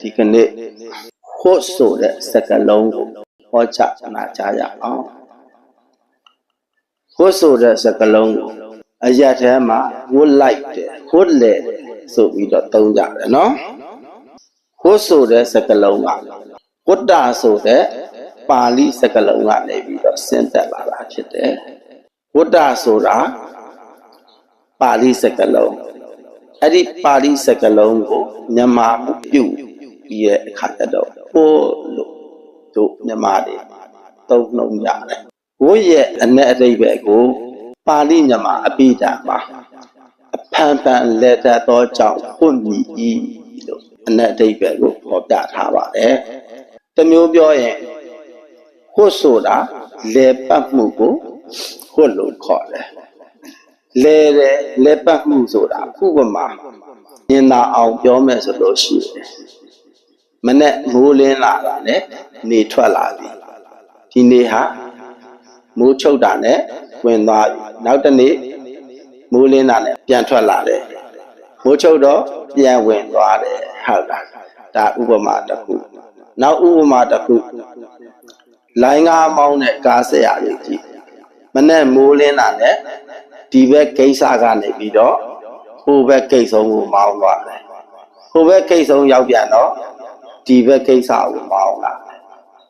ဒီကနေ့ခွတ်ဆိုတဲ့စကားလုံးကိုဟောချနာကြရအောင်ခွတ်ဆိုတဲ့စကားလုံးကိုအရက်ထဲမှာဝတ်လိုက်တယ်ဝတ်လေတယ်ဆိုပြီးတော့သုံးကြတယ်နော်ခွတ်ဆိုတဲ့စကားလုံးကဝတ္တဆိုတဲ့ပါဠိစကားလုံးကနေပြီးတော့ဆင်းသက်လာတာဖြစ်တယ်ဝတ္တဆိုတာပါဠိစကားလုံးအဲ့ဒီပါဠိစကားလုံးကိုမြန်မာမှုပြုတ် ပြီးရဲ့အခါကျတော့ပို့လို့တို့မြန်မာတွေသုံးနှုံကြတယ်ဝိရဲ့အ내အတိတ်ပဲကိုပါဠိမြန်မာအပိဓာမှာအဖန်ဖန်လက်တတ်သောကြောင့်ဖွင့်မိ၏လို့အ내အတိတ်ပဲကိုဖော်ပြထားပါတယ်တမျိုးပြောရင်ခွတ်ဆိုတာလေပတ်မှုကိုခွတ်လို့ခေါ်တယ်လေတယ်လေပတ်မှုဆိုတာဥပမာညင်သာအောင်ပြောမယ်ဆိုလို့ရှိတယ် မနဲ့မိုးလင်းလာတာနဲ့နေထွက်လာပြီဒီနေ့ဟာမိုးချုပ်တာနဲ့ဝင်သွားပြီနောက်တစ်နေ့မိုးလင်းတာနဲ့ပြန်ထွက်လာတယ်မိုးချုပ်တော့ပြန်ဝင်သွားတယ်ဟုတ်လားဒါဥပမာတစ်ခုနောက်ဥပမာတစ်ခုလိုင်းကားမောင်းတဲ့ကားဆရာလေးကြည့်မနဲ့မိုးလင်းတာနဲ့ဒီဘက်ကိစ္စကနေပြီးတော့ဟိုဘက်ကိစ္စကိုမောင်းသွားတယ်ဟိုဘက်ကိစ္စရောက်ပြန်တော့ ဒီဘက်ကိစ္စကိုမောင်းလာတယ်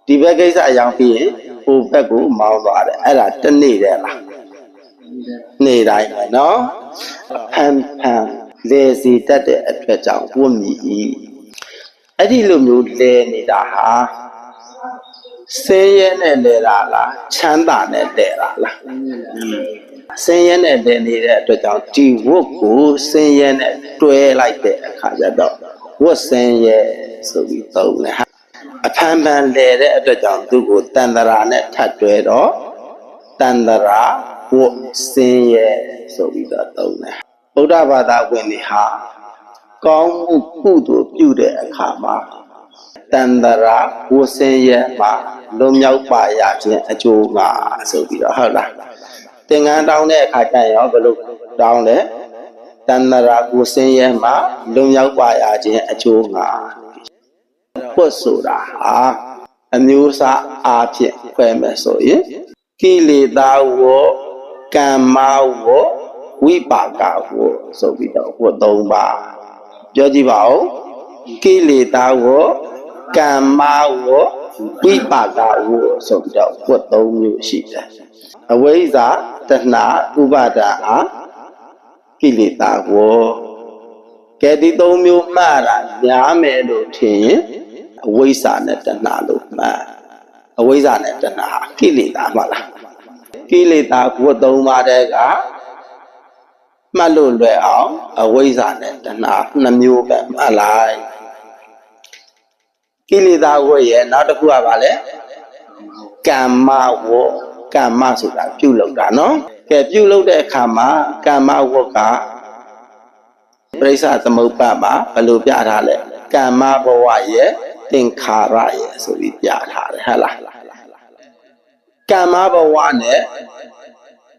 ဒီဘက်ကိစ္စရောက်ပြီးရင်ဟိုဘက်ကိုမောင်းသွားတယ်အဲ့ဒါတနေ့တည်းလားနေ့တိုင်းပဲနော်ဖန်ဖန်လေစီတတ်တဲ့အတွက်ကြောင့်ဝတ်မိ၏အဲ့ဒီလိုမျိုးလဲနေတာဟာဆင်းရဲနဲ့လဲတာလားချမ်းသာနဲ့လဲတာလားဆင်းရဲနဲ့လဲနေတဲ့အတွက်ကြောင့်ဒီဝတ်ကိုဆင်းရဲနဲ့တွဲလိုက်တဲ့အခါကျတော့ ဝတ်ဆင်းရဲဆိုပြီးသုံးတယ်ဟာအဖန်ဖန်လဲတဲ့အတွက်ကြောင့်သူ့ကိုတန်တရာနဲ့ထပ်တွဲတော့တန်တရာဝတ်ဆင်းရဲဆိုပြီးတော့သုံးတယ်ဗုဒ္ဓဘာသာဝင်တွေဟာကောင်းမှုကုသိုလ်ပြုတဲ့အခါမှာတန်တရာဝတ်ဆင်းရဲမှာလွန်မြောက်ပါရခြင်းအကျိုးကဆိုပြီးတော့ဟုတ်လားသင်္ကန်းတောင်းတဲ့အခါကျရင်ရောဘယ်လိုတောင်းလဲ တန်တရာကိုဆင်းရဲမှာလွန်မြောက်ပါရခြင်းအကျိုးကဖွတ်ဆိုတာဟာအမျိုးအစားအားဖြင့်ခွဲမယ်ဆိုရင်ကိလေသာဝကမ္မဝဝိပါကဝဆိုပြီးတော့ဝတ်သုံးပါပြောကြည့်ပါဦးကိလေသာဝကမ္မဝဝိပါကဝဆိုပြီးတော့ဝတ်သုံးမျိုးရှိတယ်အဝိဇ္ဇာတဏှာဥပါဒာအား ကိလေသာဝကဲဒီသုံးမျိုးမှတ်တာညားမယ်လို့ထင်ရင်အဝိဇ္ဇာနဲ့တဏှာလို့မှတ်အဝိဇ္ဇာနဲ့တဏှာဟာကိလေသာမှလားကိလေသာဝတ်သုံးပါးတဲ့ကမှတ်လို့လွယ်အောင်အဝိဇ္ဇာနဲ့တဏှာနှစ်မျိုးပဲမှတ်လိုက်ကိလေသာဝတ်ရဲ့နောက်တစ်ခုကဘာလဲကမ္မဝတ်ကမ္မဆိုတာပြုလုပ်တာနော် ကဲပြုလုပ်တဲ့အခါမှာကမ္မဝတ်ကပရိစ္ဆသမုပ္ပါမှာဘယ်လိုပြထားလဲကမ္မဘဝရဲ့သင်္ခါရရဲ့ဆိုပြီးပြထားတယ်ဟုတ်လားကမ္မဘဝနဲ့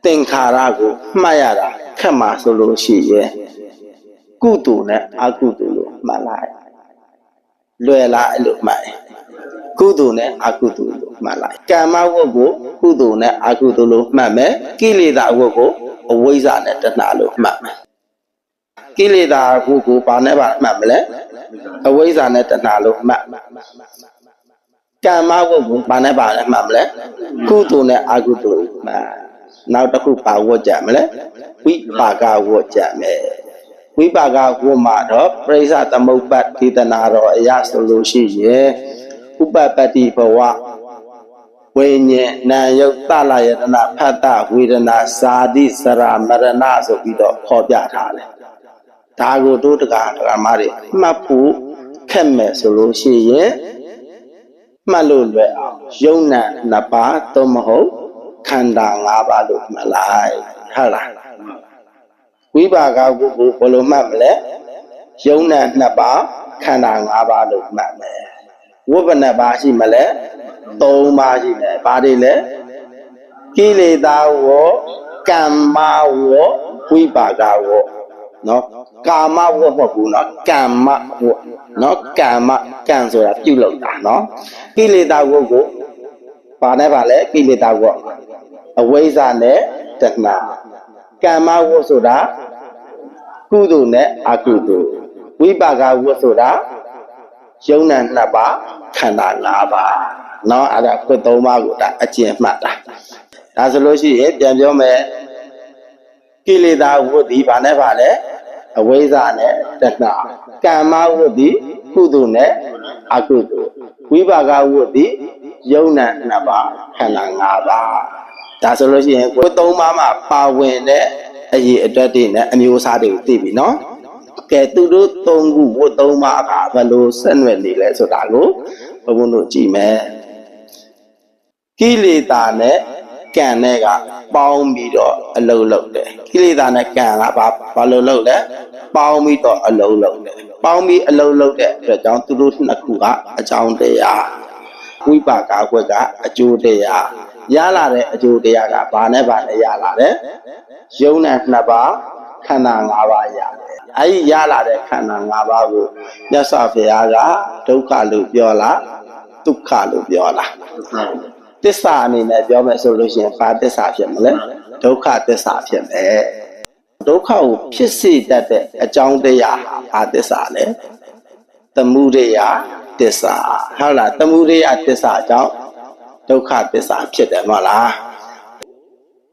သင်္ခါရကိုမှတ်ရတာခက်မှာဆိုလို့ရှိရဲ့ကုသိုလ်နဲ့အကုသိုလ်လို့မှတ်လိုက်လွယ်လားအဲ့လိုမှတ်ရင် ကုသိုလ်နဲ့အကုသိုလ်လို့မှတ်လိုက်ကမ္မဝတ်ကိုကုသိုလ်နဲ့အကုသိုလ်လို့မှတ်မယ်ကိလေသာဝတ်ကိုအဝိဇ္ဇာနဲ့တဏှာလို့မှတ်မယ်ကိလေသာဝတ်ကိုဘာနဲ့ပါမှတ်မလဲအဝိဇ္ဇာနဲ့တဏှာလို့မှတ်ကမ္မဝတ်ကိုဘာနဲ့ပါလဲမှတ်မလဲကုသိုလ်နဲ့အကုသိုလ်လို့မှတ်နောက်တစ်ခုပါဝတ်ကြမလဲဝိပါကဝတ်ကြမယ်ဝိပါကဝတ်မှာတော့ပရိစ္ဆသမုပ္ပတ်ဒေသနာတော်အရာဆိုလို့ရှိရဲ့ ဥပပတ္တိဘဝဝိညာဉ်နာယုတ်တလယတနာဖတ်တဝေဒနာဇာတိစရာမရဏဆိုပြီးတော့ခေါ်ပြထားတယ်ဒါကိုတို့တက္ကရာမတွေမှတ်ဖို့ခက်မဲ့ဆိုလို့ရှိရင်မှတ်လို့လွယ်အောင်ယုံနာနှစ်ပါးသို့မဟုတ်ခန္ဓာ၅ပါးလို့မှတ်လိုက်ဟုတ်လားဝိပါကကိုကိုဘယ်လိုမှတ်မလဲယုံနာနှစ်ပါးခန္ဓာ၅ပါးလို့မှတ်မယ် ဝိပ္ပနပါရှိမလဲ၃ပါးရှိတယ်ဘာတွေလဲကိလေသာဝောကမ္မဝောဝိပါကဝောနော်ကာမဝတ်မဟုတ်ဘူးနော်ကမ္မဝတ်နော်ကမ္မကံဆိုတာပြုလုပ်တာနော်ကိလေသာဝတ်ကိုဘာနဲ့ပါလဲကိလေသာဝတ်အဝိဇ္ဇာနဲ့တဏှာကမ္မဝတ်ဆိုတာကုသိုလ်နဲ့အကုသိုလ်ဝိပါကဝတ်ဆိုတာ ယုံနာနှစ်ပါးခန္ဓာ၅ပါးเนาะအဲ့ဒါခွတ်သုံးပါးကိုဒါအကျင့်မှတ်တာဒါဆိုလို့ရှိရင်ပြန်ပြောမယ်ကိလေသာဝတ်ဒီဘာနဲ့ပါလဲအဝိဇ္ဇာနဲ့တဏှာကမ္မဝတ်ဒီကုသိုလ်နဲ့အကုသိုလ်ဝိပါကဝတ်ဒီယုံနာနှစ်ပါးခန္ဓာ၅ပါးဒါဆိုလို့ရှိရင်ကိုယ်သုံးပါးမှာပါဝင်တဲ့အရေးအတွက်တွေနဲ့အမျိုးအစားတွေကိုသိပြီနော် ကဲသူတို့သုံးခုဝတ်သုံးပါးကဘယ်လိုဆက်နွယ်နေလဲဆိုတာကိုဘုန်းဘုန်းတို့ကြည့်မယ်ကိလေသာနဲ့ကံနဲ့ကပေါင်းပြီးတော့အလုံးလုံးတယ်ကိလေသာနဲ့ကံကဘာဘာလို့လုံးလဲပေါင်းပြီးတော့အလုံးလုံးတယ်ပေါင်းပြီးအလုံးလုံးတဲ့အတွက်ကြောင့်သူတို့နှစ်ခုကအကြောင်းတရားဝိပါကကွက်ကအကျိုးတရားရလာတဲ့အကျိုးတရားကဘာနဲ့ဘာနဲ့ရလာတဲ့ယုံနဲ့နှစ်ပါး ခန္ဓာ၅ပါးရတယ်အဲဒီရလာတဲ့ခန္ဓာ၅ပါးကိုမြတ်စွာဘုရားကဒုက္ခလို့ပြောလားဒုက္ခလို့ပြောလားသစ္စာအနေနဲ့ပြောမယ်ဆိုလို့ရှိရင်ဘာသစ္စာဖြစ်မလဲဒုက္ခသစ္စာဖြစ်မယ်ဒုက္ခကိုဖြစ်စေတတ်တဲ့အကြောင်းတရားဟာဘာသစ္စာလဲသမှုရိယသစ္စာဟုတ်လားသမှုရိယသစ္စာကြောင့်ဒုက္ခသစ္စာဖြစ်တယ်မဟုတ်လား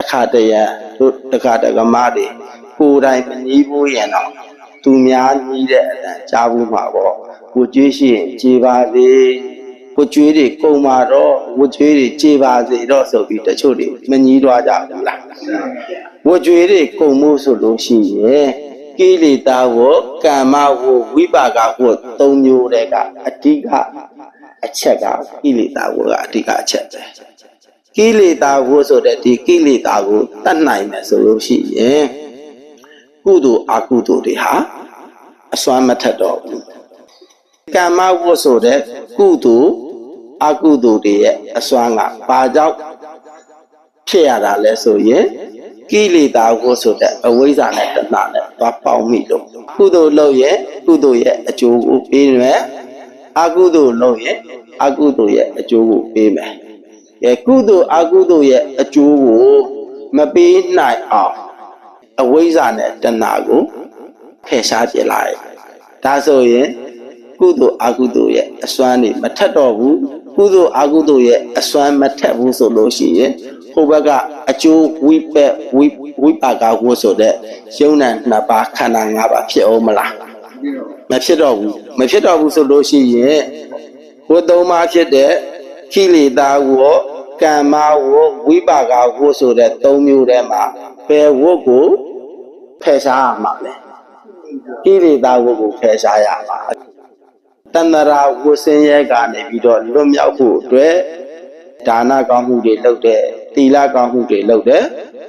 အခါတရံတို့တခါတကမတွေ ကိုယ်တိုင်မငြီးဘူးရင်တော့သူများညီးတဲ့အတန်ကြားဘူးမှာပေါ့ကိုကြွေးရှိရင်ကြေပါစေကိုကြွေးတွေကုန်มาတော့ဝကြွေးတွေကြေပါစေတော့ဆိုပြီးတချို့တွေမငြီးတော့ကြဘူးလားဝကြွေးတွေကုန်မှုဆိုလို့ရှိရင်ကိလေသာဝကမ္မဝဝိပါကဝသုံးမျိုးတည်းကအဓိကအချက်ကကိလေသာဝကအဓိကအချက်ပဲကိလေသာဝဆိုတဲ့ဒီကိလေသာကိုတတ်နိုင်မယ်ဆိုလို့ရှိရင် ကုသိုလ်အကုသိုလ်တွေဟာအစွမ်းမထက်တော့ဘူးကမ္မဝတ်ဆိုတဲ့ကုသိုလ်အကုသိုလ်တွေရဲ့အစွမ်းကဘာကြောင့်ဖြစ်ရတာလဲဆိုရင်ကိလေသာဝတ်ဆိုတဲ့အဝိဇ္ဇာနဲ့တဏှာနဲ့သွားပေါင်းမိလို့ကုသိုလ်လုပ်ရဲ့ကုသိုလ်ရဲ့အကျိုးကိုပေးမယ်အကုသိုလ်လုပ်ရဲ့အကုသိုလ်ရဲ့အကျိုးကိုပေးမယ်ကဲကုသိုလ်အကုသိုလ်ရဲ့အကျိုးကိုမပေးနိုင်အောင် အဝိဇ္ဇာနဲ့တဏှာကိုဖယ်ရှားပြလိုက်ဒါဆိုရင်ကုသိုလ်အကုသိုလ်ရဲ့အစွမ်းတွေမထက်တော့ဘူးကုသိုလ်အကုသိုလ်ရဲ့အစွမ်းမထက်ဘူးဆိုလို့ရှိရင်ဟိုဘက်ကအကျိုးဝိပက်ဝိဝိပါကဝတ်ဆိုတဲ့ယုံနာနှစ်ပါးခန္ဓာ၅ပါးဖြစ်အောင်မလားမဖြစ်တော့ဘူးမဖြစ်တော့ဘူးဆိုလို့ရှိရင်ဝတ်သုံးပါးဖြစ်တဲ့ခိလေသာဝကမ္မဝဝိပါကဝဆိုတဲ့၃မျိုးထဲမှာ ဘယ်ဝတ်ကိုဖယ်ရှားရမှာလဲကိလေသာဝတ်ကိုဖယ်ရှားရမှာတဏ္ဍရာဝဆင်းရဲကနေပြီးတော့လွတ်မြောက်ဖို့အတွက်ဒါနကောင်းမှုတွေလုပ်တဲ့သီလကောင်းမှုတွေလုပ်တဲ့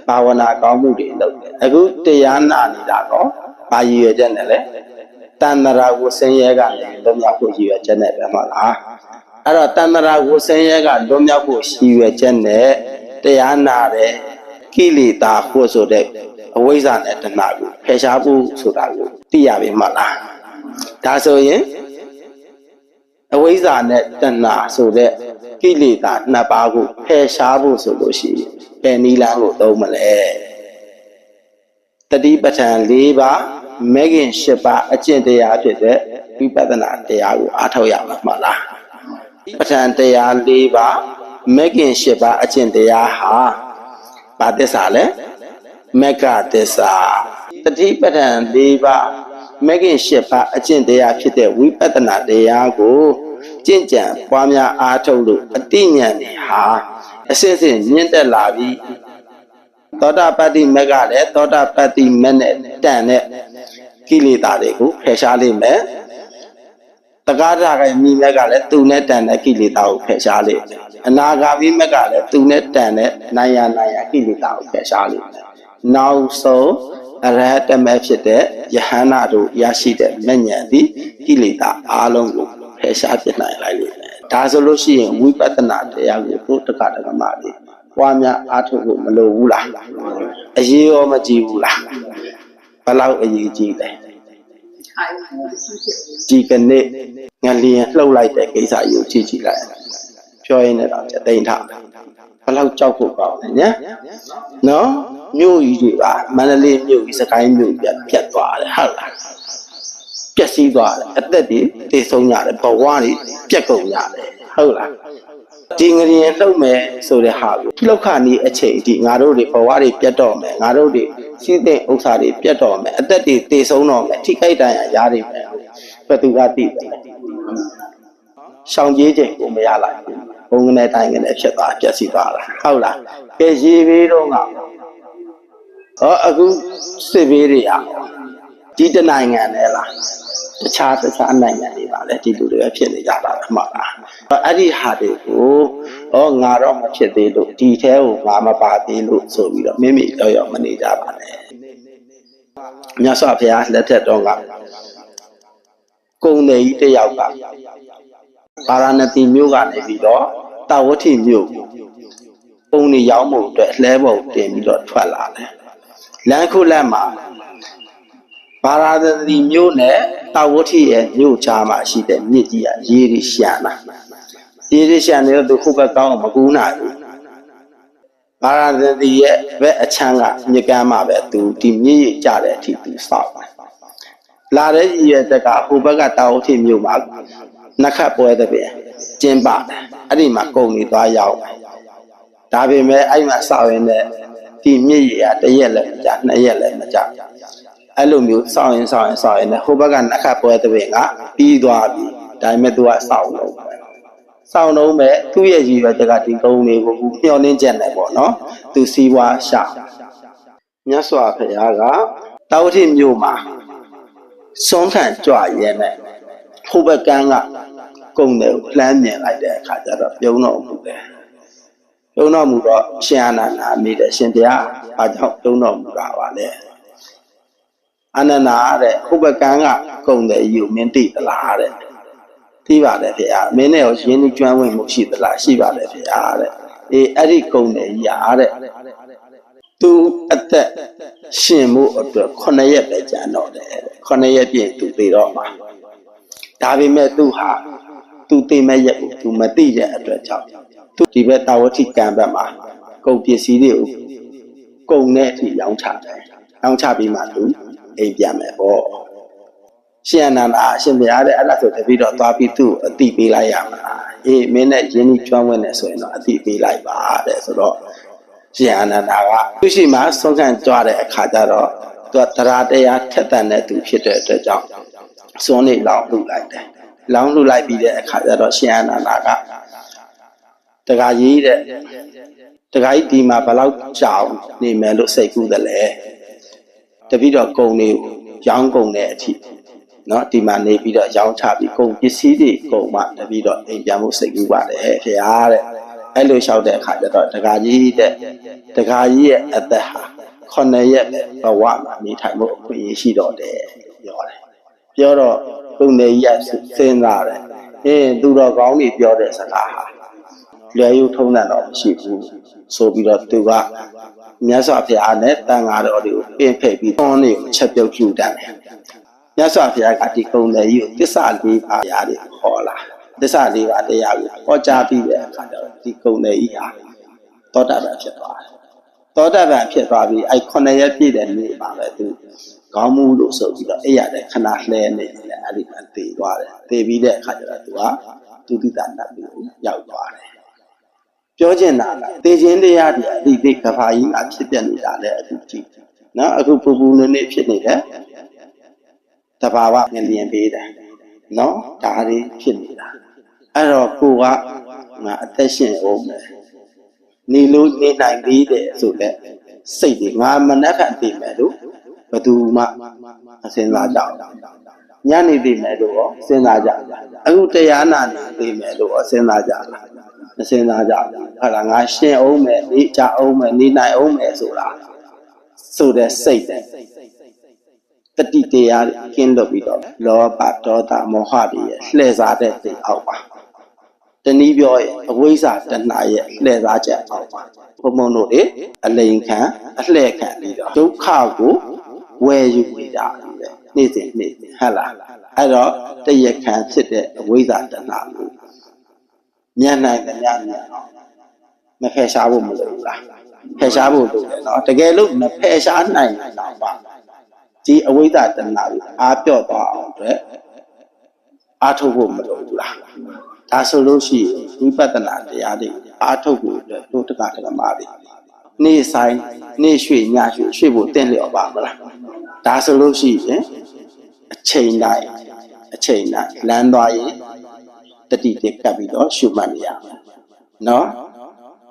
ဘာဝနာကောင်းမှုတွေလုပ်တဲ့အခုတရားနာနေတာတော့ဘာရည်ရွယ်ချက်နဲ့လဲတဏ္ဍရာဝဆင်းရဲကနေလွတ်မြောက်ဖို့ရည်ရွယ်ချက်နဲ့ပဲမဟုတ်လားအဲ့တော့တဏ္ဍရာဝဆင်းရဲကလွတ်မြောက်ဖို့ရည်ရွယ်ချက်နဲ့တရားနာတဲ့ ကိလေသာဖို့ဆိုတဲ့အဝိဇ္ဇာနဲ့တဏှာကိုဖယ်ရှားဖို့ဆိုတာကိုသိရပြီမဟုတ်လားဒါဆိုရင်အဝိဇ္ဇာနဲ့တဏှာဆိုတဲ့ကိလေသာနှစ်ပါးကိုဖယ်ရှားဖို့ဆိုလို့ရှိရင်ဘယ်နည်းလမ်းကိုသုံးမလဲတတိပဋ္ဌာန်၄ပါးမဲခင်၈ပါးအကျင့်တရားဖြစ်တဲ့ဝိပဿနာတရားကိုအားထုတ်ရမှာမဟုတ်လားပဋ္ဌာန်တရား၄ပါးမဲခင်၈ပါးအကျင့်တရားဟာ ဘာသစ္စာလဲမက္ကသစ္စာတတိပဋ္ဌာန်၄ပါးမဂ္ဂင်၈ပါးအကျင့်တရားဖြစ်တဲ့ဝိပဿနာတရားကိုကျင့်ကြံပွားများအားထုတ်လို့အတိညာဏ်တွေဟာအစစ်စစ်မြင့်တက်လာပြီသောတာပတ္တိမက်ကလည်းသောတာပတ္တိမက်နဲ့တန်တဲ့ကိလေသာတွေကိုဖယ်ရှားလိမ့်မယ် တက္ကရာကမိမက်ကလည်းသူနဲ့တန်တဲ့ကိလေသာကိုဖယ်ရှားလိမ့်မယ်အနာဂါမိမက်ကလည်းသူနဲ့တန်တဲ့နိုင်ရနိုင်ရကိလေသာကိုဖယ်ရှားလိမ့်မယ်နောက်ဆုံးအရဟတမေဖြစ်တဲ့ယဟန္တာတို့ရရှိတဲ့မဉ္ဇဉ်သည်ကိလေသာအလုံးကိုဖယ်ရှားပြနိုင်လိုက်လိမ့်မယ်ဒါဆိုလို့ရှိရင်ဝိပဿနာတရားကိုတို့တက္ကတကမလေးပွားများအားထုတ်ဖို့မလိုဘူးလားအရေးရောမကြည့်ဘူးလားဘယ်လောက်အရေးကြီးလဲခိုင်းမှုရှိဖြစ်နေ ဒီကနေ့ငလျင်လှုပ်လိုက်တဲ့ကိစ္စကြီးကိုကြည့်ကြည့်လိုက်ပြောရင်းနဲ့တော့တိန်ထားဘယ်လောက်ကြောက်ဖို့ကောင်းလဲညာနော်မြို့ကြီးတွေပါမန္တလေးမြို့ကြီးစကိုင်းမြို့ကြီးပြတ်သွားတယ်ဟုတ်လားပျက်စီးသွားတယ်အသက်တွေတေဆုံးကြတယ်ဘဝတွေပြတ်ကုန်ကြတယ်ဟုတ်လား ဒီငရင်လှုပ်မယ်ဆိုတဲ့ဟာကိုလောက်ခဏီအချိန်ဒီငါတို့တွေဘဝတွေပြတ်တော့မယ်ငါတို့တွေစီးတဲ့ဥစ္စာတွေပြတ်တော့မယ်အသက်တွေတေဆုံးတော့မယ်ထိခိုက်ဒဏ်ရာရနေမယ်ဘယ်သူကသိတယ်ရှောင်ပြေးချိန်ကိုမရလိုက်ဘူးဘုံကနေတိုင်းကနေဖြစ်သွားပြက်စီသွားတာဟုတ်လားကဲရေဘေးတော့ကဟောအခုစစ်ဘေးတွေရဒီတနိုင်ငံနဲ့လား တခြားတခြားနိုင်ငံတွေပါလေဒီလူတွေပဲဖြစ်နေကြတာပဲမှတ်လားအဲ့ဒီဟာတွေကိုဩငါတော့မဖြစ်သေးလို့ဒီထဲကိုငါမပါသေးလို့ဆိုပြီးတော့မိမိရောရောမနေကြပါနဲ့မြတ်စွာဘုရားလက်ထက်တော့ကကုံတယ်ကြီးတစ်ယောက်ကပါရဏသီမြို့ကနေပြီးတော့တာဝတိမြို့ကိုပုံနေရောက်မှုအတွက်လှဲပုံတင်ပြီးတော့ထွက်လာတယ်။လမ်းခုလက်မှာ ပါရဏသီမြို့နဲ့တာဝတိရဲ့မြို့ကြားမှာရှိတဲ့မြစ်ကြီးကရေရီရှမ်းလာ။ရေရီရှမ်းနေတော့သူခုဘက်ကောင်းအောင်မကူးနိုင်ဘူး။ပါရဏသီရဲ့ဘက်အချမ်းကမြစ်ကမ်းမှာပဲသူဒီမြစ်ကြီးကြတဲ့အထိသူစောက်တယ်။လာတဲ့ကြီးရဲ့တက်ကဟိုဘက်ကတာဝတိမြို့မှာနခတ်ပွဲတဲ့ပြင်ကျင်းပါတယ်အဲ့ဒီမှာကုန်နေသွားရောက်တယ်ဒါပေမဲ့အဲ့မှာစောက်ရင်လည်းဒီမြစ်ရတရက်လည်းမကြနှစ်ရက်လည်းမကြ အဲ့လိုမျိုးစောက်ရင်စောက်ရင်စောက်ရင်လည်းဟိုဘက်ကနခတ်ပွဲတဲ့ပြင်ကပြီးသွားပြီဒါပေမဲ့သူကစောက်လို့ပဲစောက်လုံးမဲ့သူ့ရဲ့ရည်ရွယ်ချက်ကဒီကုန်းလေးကိုမျှော်လင့်ချက်နဲ့ပေါ့နော်သူစီးပွားရှာမြတ်စွာဘုရားကတောဝတိမြို့မှာစွန့်ခံကြွရဲနဲ့ဟိုဘက်ကန်းကကုန်းတယ်ကိုလှမ်းမြင်လိုက်တဲ့အခါကျတော့ပြုံးတော်မူတယ်ပြုံးတော်မူတော့ရှင်အာနန္ဒာမိတဲ့ရှင်တရားဘာကြောင့်ပြုံးတော်မူတာပါလဲ အာနန္ဒာတဲ့ဟိုဘက်ကန်းကကုန်းတယ်ယူမင်းသိသလားတဲ့သိပါတယ်ဖေဟာမင်းနဲ့ရောရင်းနှီးကျွမ်းဝင်မှုရှိသလားရှိပါတယ်ဖေဟာတဲ့အေးအဲ့ဒီကုန်းတယ်ကြီးအားတဲ့သူအသက်ရှင်မှုအတွက်9ရက်ပဲကြာတော့တယ်တဲ့9ရက်ပြည့်သူသိတော့မှာဒါပေမဲ့သူဟာသူသိမဲ့ရက်ကိုသူမသိတဲ့အတွက်ကြောင့်သူဒီဘက်တာဝတိကံဘက်မှာကုန်ပစ္စည်းတွေကိုကုန်တဲ့အထိရောင်းချတယ်။ရောင်းချပြီးမှသူ အိမ်ပြန်မယ်ပေါ့။ရှင်အနန္ဒာအရှင်ဘုရားတဲ့အဲ့ဒါဆိုတပည့်တော်သွားပြီးသူ့အတိပေးလိုက်ရမှာ။အေးမင်းနဲ့ယင်းကြီးကျွမ်းဝင်နေဆိုရင်တော့အတိပေးလိုက်ပါတဲ့ဆိုတော့ရှင်အနန္ဒာကသူရှိမှဆုံးခံကြွတဲ့အခါကျတော့သူကတရားတရားထက်တန်တဲ့သူဖြစ်တဲ့အတွက်ကြောင့်စွန်းနေလောင်းလှုပ်လိုက်တယ်။လောင်းလှုပ်လိုက်ပြီးတဲ့အခါကျတော့ရှင်အနန္ဒာကတခါရေးတဲ့တခါကြီးဒီမှာဘယ်လောက်ကြောင်နေမယ်လို့စိတ်ကူးတယ်လေ။ တပိတော့ကုံနေကိုရောင်းကုံတဲ့အထိနော်ဒီမှာနေပြီးတော့ရောင်းချပြီးကုံပစ္စည်းတွေကုံမှတပိတော့အိမ်ပြန်ဖို့စိတ်ကူးပါတယ်ခင်ဗျာတဲ့။အဲ့လိုလျှောက်တဲ့အခါကျတော့တခါကြီးတဲ့တခါကြီးရဲ့အသက်ဟာခုနှစ်ရက်ပဲဘဝမှာနေထိုင်ဖို့အခွင့်အရေးရှိတော့တယ်လို့ပြောတယ်။ပြောတော့သူနေရစဉ်းစားတယ်အင်းသူတော်ကောင်းတွေပြောတဲ့စကားဟာလွယ်ယူထုံးတဲ့တော့မရှိဘူးဆိုပြီးတော့သူက မြတ်စွာဘုရားနဲ့တန်ဃာတော်တွေကိုပင်ဖိတ်ပြီးသွန်းတွေကိုချက်ပြုတ်ကျူတတ်တယ်မြတ်စွာဘုရားကဒီကုံတယ်ကြီးကိုတစ္ဆာလေးပါးရားတွေခေါ်လာတစ္ဆာလေးပါးတရားကိုဟောကြားပြီးတဲ့အခါကျတော့ဒီကုံတယ်ကြီးဟာသောတာပန်ဖြစ်သွားတယ်သောတာပန်ဖြစ်သွားပြီးအဲ့ခုနှစ်ရက်ပြည့်တဲ့နေ့ပါပဲသူခေါင်းမူလို့ဆိုပြီးတော့အဲ့ရတဲ့ခဏလှဲနေတယ်အဲ့ဒီမှာတည်သွားတယ်တည်ပြီးတဲ့အခါကျတော့သူကသူတိတာနတ်ပြီးရောက်သွားတယ် ပြောချင်တာကတည်ခြင်းတရားတွေအတိတ်ကဘာကြီးမှာဖြစ်ပြနေတာလေအခုကြည့်နော်အခုပူပူနေနေဖြစ်နေတယ်တဘာဝငလျင်ပေးတယ်နော်ဒါတွေဖြစ်နေတာအဲ့တော့ကိုကငါအသက်ရှင်အောင်မယ်နေလို့နေနိုင်သေးတယ်ဆိုတော့စိတ်တွေငါမနှက်ခတ်သိမယ်လို့ဘယ်သူမှမစင်စားကြဘူးညနေသိမယ်လို့ရောစဉ်းစားကြအခုတရားနာနေသိမယ်လို့ရောစဉ်းစားကြ မစဉ်းစားကြဘူးဟာလားငါရှင်းအောင်မယ်နေကြအောင်မယ်နေနိုင်အောင်မယ်ဆိုတာဆိုတဲ့စိတ်တဲ့တတိတရားကင်းလို့ပြီးတော့လောဘဒေါသမောဟတွေရဲ့လှည့်စားတဲ့စိတ်အောက်ပါတနည်းပြောရင်အဝိဇ္ဇာတဏှာရဲ့လှည့်စားချက်အောက်ပါဘုံဘုံတို့လေအလိန်ခံအလှဲ့ခံပြီးတော့ဒုက္ခကိုဝယ်ယူနေကြတယ်ပဲနေ့စဉ်နေ့စဉ်ဟဟလားအဲ့တော့တရခံဖြစ်တဲ့အဝိဇ္ဇာတဏှာကို မြန်နိုင်တယ်ညမြန်အောင်မဖယ်ရှားဖို့မလိုဘူးလားဖယ်ရှားဖို့လိုတယ်နော်တကယ်လို့မဖယ်ရှားနိုင်ရင်တော့ပါဒီအဝိဇ္ဇာတဏှာကိုအားပြော့သွားအောင်အတွက်အားထုတ်ဖို့မလိုဘူးလားဒါဆိုလို့ရှိရင်ဝိပဿနာတရားတွေအားထုတ်ဖို့အတွက်တို့တက္ကသမားတွေနေ့ဆိုင်နေ့ရွှေညရွှေရွှေဖို့တင့်လျော်ပါမလားဒါဆိုလို့ရှိရင်အချိန်တိုင်းအချိန်တိုင်းလမ်းသွားရင် တတိတိကပ်ပြီးတော့ရှုမှတ်နေရမယ်နော်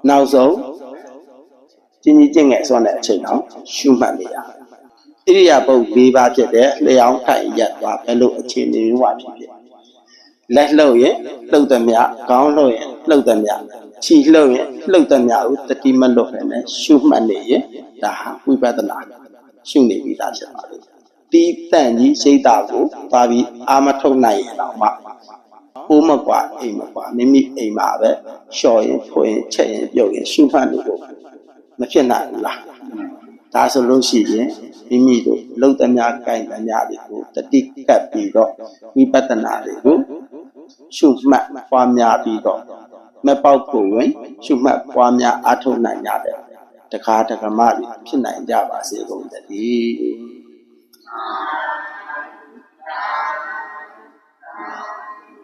နောက်ဆုံးကြီးကြီးကျင့်ငယ်စွမ်းတဲ့အချိန်တော့ရှုမှတ်နေရမယ်ဣရိယာပုတ်၄ပါးဖြစ်တဲ့လျှောင်းထိုင်ရက်သွားဘယ်လိုအခြေအနေမျိုးဝဖြစ်ဖြစ်လက်လှုပ်ရင်လှုပ်သမျှခေါင်းလှုပ်ရင်လှုပ်သမျှခြေလှုပ်ရင်လှုပ်သမျှကိုတတိမလွတ်ပဲနဲ့ရှုမှတ်နေရင်ဒါဟာဝိပဿနာရှုနေပြီးသားဖြစ်ပါလိမ့်တီးတန့်ကြီးစိတ်ဓာတ်ကိုသွားပြီးအာမထုတ်နိုင်ရင်တော့မှ ပိုးမကွာအိမ်မကွာမိမိအိမ်မှာပဲလျှော်ရင်ဖွရင်ချက်ရင်ပြုတ်ရင်ရှုမှတ်နေဖို့မဖြစ်နိုင်ဘူးလားဒါဆိုလို့ရှိရင်မိမိတို့လုံသမျှကြိုင်သမျှတွေကိုတတိကပ်ပြီးတော့ဝိပဿနာတွေကိုရှုမှတ်ပွားများပြီးတော့မပေါက်ဖို့ဝင်ရှုမှတ်ပွားများအားထုတ်နိုင်ကြတယ်တခါတက္ကမတွေဖြစ်နိုင်ကြပါစေကုန်တည်း